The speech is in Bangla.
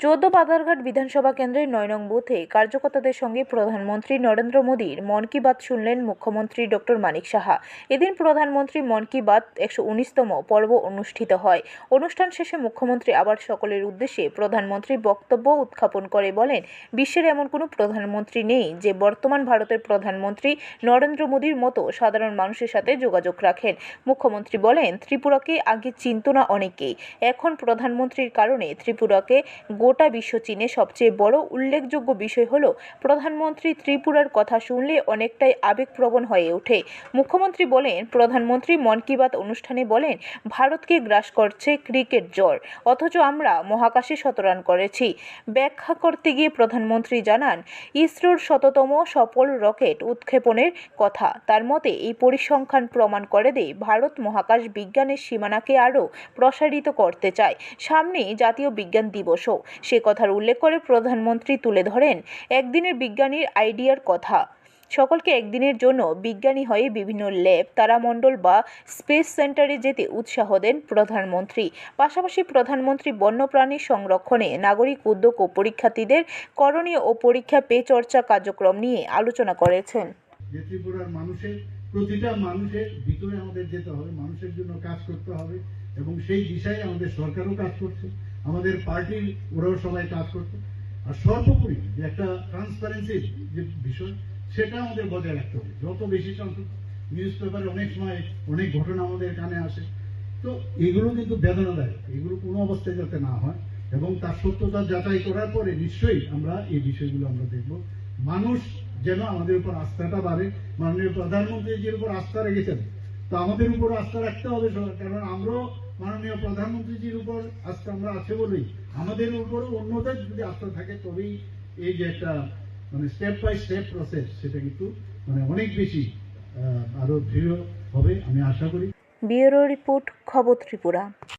চৌদ্দ পাতারঘাট বিধানসভা কেন্দ্রের নয় নং বুথে কার্যকর্তাদের সঙ্গে প্রধানমন্ত্রী নরেন্দ্র মোদীর মন কি বাত শুনলেন মুখ্যমন্ত্রী ডক্টর মানিক সাহা। এদিন প্রধানমন্ত্রী মন কি বাত একশো উনিশতম পর্ব অনুষ্ঠিত হয়। অনুষ্ঠান শেষে মুখ্যমন্ত্রী আবার সকলের উদ্দেশ্যে প্রধানমন্ত্রী বক্তব্য উত্থাপন করে বলেন, বিশ্বের এমন কোনো প্রধানমন্ত্রী নেই যে বর্তমান ভারতের প্রধানমন্ত্রী নরেন্দ্র মোদীর মতো সাধারণ মানুষের সাথে যোগাযোগ রাখেন। মুখ্যমন্ত্রী বলেন, ত্রিপুরাকে আগে চিনত না অনেকেই। এখন প্রধানমন্ত্রীর কারণে ত্রিপুরাকে গোটা বিশ্ব চীনে সবচেয়ে বড় উল্লেখযোগ্য বিষয় হল, প্রধানমন্ত্রী ত্রিপুরার কথা শুনলে অনেকটাই আবেগপ্রবণ হয়ে ওঠে। মুখ্যমন্ত্রী বলেন, প্রধানমন্ত্রী মন কি বাত অনুষ্ঠানে বলেন, ভারতকে গ্রাস করছে ক্রিকেট জ্বর, অথচ আমরা মহাকাশে শতরান করেছি। ব্যাখ্যা করতে গিয়ে প্রধানমন্ত্রী জানান, ইসরোর শততম সফল রকেট উৎক্ষেপণের কথা। তার মতে, এই পরিসংখ্যান প্রমাণ করে দেয় ভারত মহাকাশ বিজ্ঞানের সীমানাকে আরও প্রসারিত করতে চায়। সামনে জাতীয় বিজ্ঞান দিবসও। সে কথার উল্লেখ করে প্রধানমন্ত্রী তুলে ধরেন একদিনের বিজ্ঞানীর আইডিয়ার কথা। সকলকে একদিনের জন্য বিজ্ঞানী হয়ে বিভিন্ন ল্যাব, তারামণ্ডল বা স্পেস সেন্টারে যেতে উৎসাহ দেন প্রধানমন্ত্রী। পাশাপাশি প্রধানমন্ত্রী বন্যপ্রাণী সংরক্ষণে নাগরিক উদ্যোগ ও পরীক্ষার্থীদের করণীয় ও পরীক্ষা পে চর্চা কার্যক্রম নিয়ে আলোচনা করেছেন। মানুষের, প্রতিটা মানুষের ভিতরে আমাদের যেতে হবে, মানুষের জন্য কাজ করতে হবে এবং সেই দিশায় আমাদের সরকারও কাজ করছে। আমাদের পার্টির ওরাও সবাই কাজ করতো। আর সর্বোপরি যে একটা ট্রান্সপারেন্সির যে বিষয়, সেটা আমাদের বজায় রাখতে হবে। যত বেশি নিউজ পেপারে অনেক সময় অনেক ঘটনা আমাদের কানে আসে, তো এগুলো কিন্তু বেদনাদায়ক। এগুলো কোনো অবস্থায় যাতে না হয় এবং তার সত্যতা যাচাই করার পরে নিশ্চয়ই আমরা এই বিষয়গুলো আমরা দেখব। মানুষ যেন আমাদের উপর আস্থাটা বাড়ে। মাননীয় প্রধানমন্ত্রী যে উপর আস্থা রেখেছেন তো আমাদের উপর আস্থা রাখতে হবে সবার কারণ আমরাও মাননীয় প্রধানমন্ত্রীজির উপর আস্থা আমরা আছে বলেই। আমাদের উপর অন্যদের যদি আস্থা থাকে তবেই এই যে একটা মানে স্টেপ বাই স্টেপ প্রসেস সেটা কিন্তু মানে অনেক বেশি আহ, আরও দৃঢ় হবে আমি আশা করি। ব্যুরো রিপোর্ট খবর ত্রিপুরা।